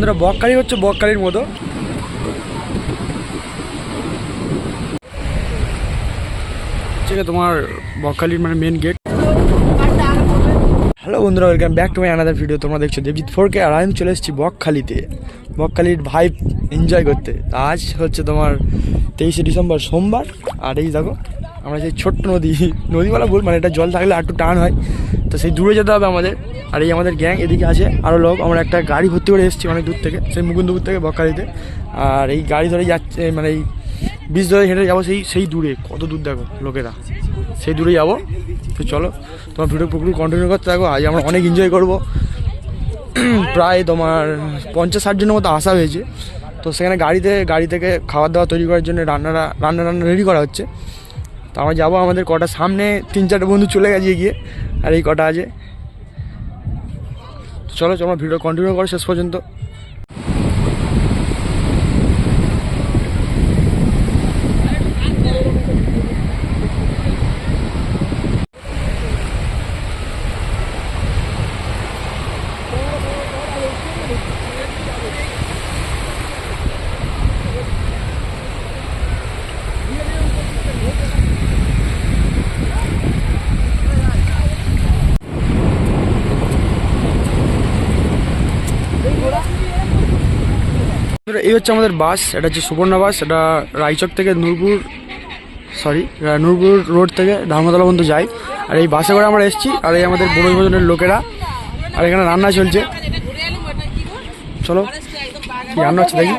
বন্ধুরা, বকখালি হচ্ছে বকখালির মতো। তোমার বকখালির মানে মেন গেট হ্যালো বন্ধুরা welcome back to my another video তোমরা দেখছ দেবজিৎ ফোরকে, আর আমি চলে এসেছি বকখালিতে। বকখালির ভাইব এনজয় করতে। আজ হচ্ছে তোমার তেইশে ডিসেম্বর, সোমবার। আর এই দেখো, আমরা সেই ছোট্ট নদী, নদীওয়ালা বল মানে এটা জল থাকলে একটু টান হয়। তো সেই দূরে যেতে হবে আমাদের। আর এই আমাদের গ্যাং এদিকে আছে আরও লোক। আমরা একটা গাড়ি ভর্তি করে এসেছি অনেক দূর থেকে, সেই মুকুন্দপুর থেকে বকখালিতে। আর এই গাড়ি ধরে যাচ্ছে মানে এই বীজ ধরে হেঁটে যাব সেই সেই দূরে। কত দূর দেখো লোকেরা। সেই দূরে যাব। তো চলো, তোমার ভিডিও পুকুর কন্টিনিউ করতে থাকো। আজ আমরা অনেক এনজয় করব। প্রায় তোমার পঞ্চাশ ষাট জনের মতো আসা হয়েছে। তো সেখানে গাড়িতে, গাড়ি থেকে খাবার দাবার তৈরি করার জন্য রান্নারা রান্না রান্না রেডি করা হচ্ছে। তো আমরা যাব আমাদের কটা সামনে, তিন চারটে বন্ধু চলে গেছে গিয়ে। আর এই কটা আছে। চলো চলো ভিডিও কন্টিনিউ করো শেষ পর্যন্ত। এই হচ্ছে আমাদের বাস, এটা হচ্ছে সুবর্ণা বাস, এটা রায়চক থেকে নূরপুর সরি নূরপুর রোড থেকে ধর্মতলা পর্যন্ত যাই আর এই বাসে করে আমরা এসেছি, আর এই আমাদের বড় ভোজনের লোকেরা। আর এখানে রান্না চলছে। চলো রান্না হচ্ছে দেখি।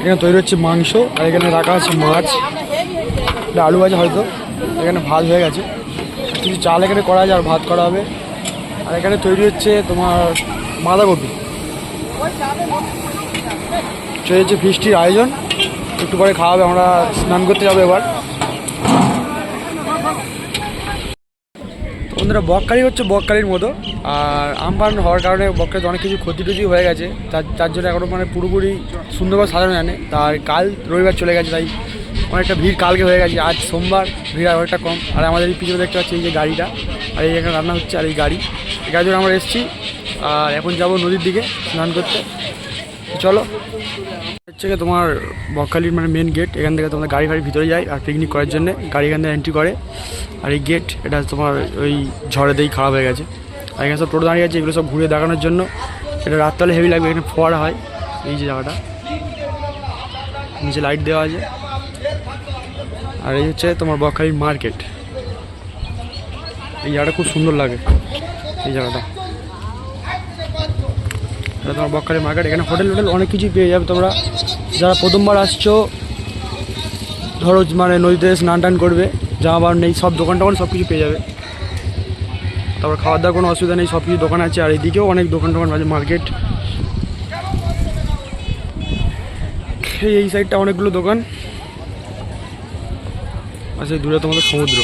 এখানে তৈরি হচ্ছে মাংস, আর এখানে রাখা আছে মাছ। এটা আলু ভাজা হয়তো, এখানে ভাত হয়ে গেছে। কিছু চাল এখানে করা আছে আর ভাত করা হবে। আর এখানে তৈরি হচ্ছে তোমার বাঁধাকপি। চলে হচ্ছে ফিস্টির আয়োজন, একটু পরে খাওয়া হবে, আমরা স্নান করতে যাব এবার। বন্ধুরা, বকখালি হচ্ছে বকখালির মতো। আর আমফান হওয়ার কারণে বকখালিতে অনেক কিছু ক্ষতি টুতি হয়ে গেছে। তার তার জন্য এখনও মানে পুরোপুরি সুন্দরভাবে সাজানো জানে তার কাল রবিবার চলে গেছে, তাই অনেকটা ভিড় কালকে হয়ে গেছে, আজ সোমবার, ভিড় আর অনেকটা কম। আর আমাদের এই পিছনে দেখতে পাচ্ছি এই যে গাড়িটা, আর এই এখানে রান্না হচ্ছে আর এই গাড়ি। এই গাড়ি আমরা এসেছি, আর এখন যাব নদীর দিকে স্নান করতে। চলো। হচ্ছে তোমার বকখালির মানে মেন গেট এখান থেকে তোমাদের গাড়ি ফাড়ি ভিতরে যায় আর পিকনিক করার জন্য। গাড়ি এখান থেকে এন্ট্রি করে, আর এই গেট এটা তোমার ওই ঝড়েতেই খারাপ হয়ে গেছে। আর এখানে সব টোটো দাঁড়িয়ে আছে, এগুলো সব ঘুরে দেখানোর জন্য। এটা রাত্রবেলা হেভি লাগবে, এখানে ফোয়ারা হয়, এই যে জায়গাটা। নিচে লাইট দেওয়া আছে। আর এই হচ্ছে তোমার বকখালির মার্কেট। এই জায়গাটা খুব সুন্দর লাগে। এই জায়গাটা। তোমার বকখালি মার্কেট। এখানে হোটেল হোটেল অনেক কিছুই পেয়ে যাবে তোমরা। যারা প্রথমবার আসছো, ধরো মানে নদীতে স্নান টান করবে, জামা বার নেই, সব দোকান টোকান সব কিছু পেয়ে যাবে। তারপর খাওয়া দাওয়ার কোনো অসুবিধা নেই, সব কিছু দোকান আছে। আর এদিকেও অনেক দোকান টোকান আছে, মার্কেট। এই সাইডটা অনেকগুলো দোকান। সেই দূরে তোমাদের সমুদ্র।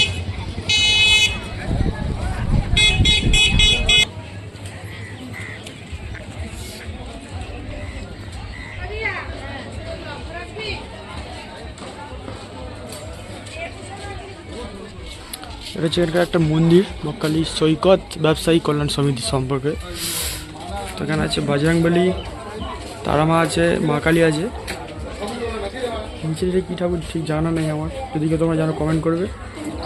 এটা হচ্ছে এখানকার একটা মন্দির, বকখালি সৈকত, ব্যবসায়ী কল্যাণ সমিতি সম্পর্কে। তো এখানে আছে বজরংবলী, তারামা আছে, মা কালী আছে। নিচে কী ঠাকুর, ঠিক জানা নেই আমার। এদিকে তোমরা জানো কমেন্ট করবে।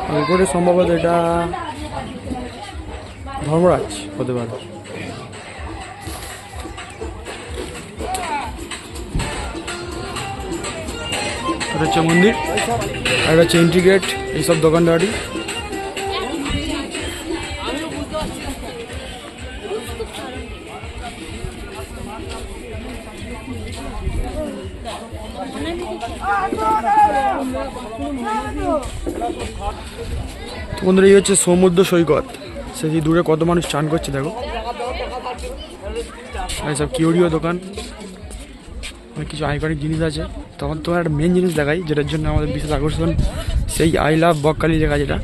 আর উপরে সম্ভবত এটা ধর্মরাজ হতে পারে। হচ্ছে মন্দির, আর এটা হচ্ছে এন্ট্রি গেট এইসব দোকানদারি। তো বন্ধুরা এই হচ্ছে সমুদ্র সৈকত। সেই দূরে কত মানুষ চান করছে, দেখো। সব কিউরিও দোকান। অনেক কিছু আইকনিক জিনিস আছে। তখন তোমার একটা মেন জিনিস দেখাই, যেটার জন্য আমাদের বিশেষ আকর্ষণ, সেই আই লাভ বকখালি লেখা যেটা।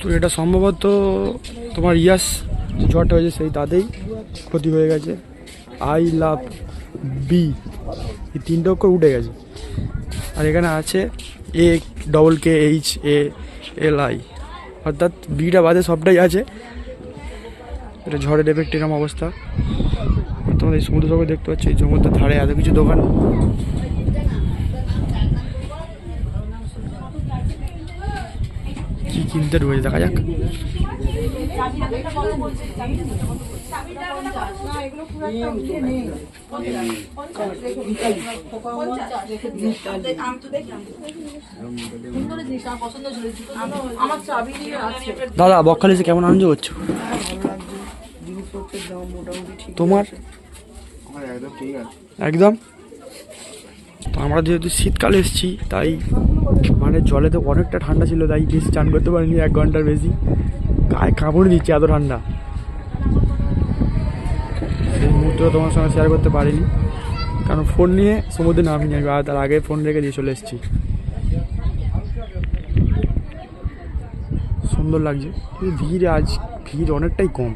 তো এটা সম্ভবত তোমার ইয়াস ঝড়টা হয়েছে সেই তাতেই ক্ষতি হয়ে গেছে। I love B. এই তিনটে অক্ষর উঠে গেছে। আর এখানে আছে A, double K, H, A, L, I. অর্থাৎ বিটা বাদে সবটাই আছে। এটা ঝড়ের এফেক্ট এরকম অবস্থা। তোমাদের এই সমুদ্র সবাই দেখতে পাচ্ছ সমুদ্রের ধারে এত কিছু দোকান। কি কিনতে ঢুকেছে দেখা যাক। দাদা বকখালিতে কেমন আনন্দ করছ? তোমার? একদম একদম? তো আমরা যেহেতু শীতকালে এসেছি তাই মানে জলে তো অনেকটা ঠান্ডা ছিল তাই বেশি চান করতে পারিনি এক ঘণ্টার বেশি। গায়ে কাপড় দিচ্ছে, এত ঠান্ডা। সেই মুহূর্তটা তোমার সঙ্গে শেয়ার করতে পারিনি। কারণ ফোন নিয়ে সমুদ্রে নামিনি আমি আর তার আগে ফোন রেখে দিয়ে চলে এসেছি। সুন্দর লাগছে। ভিড় আজ, ভিড় অনেকটাই কম।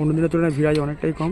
অন্যদিনের তুলনায় ভিড় আজ অনেকটাই কম।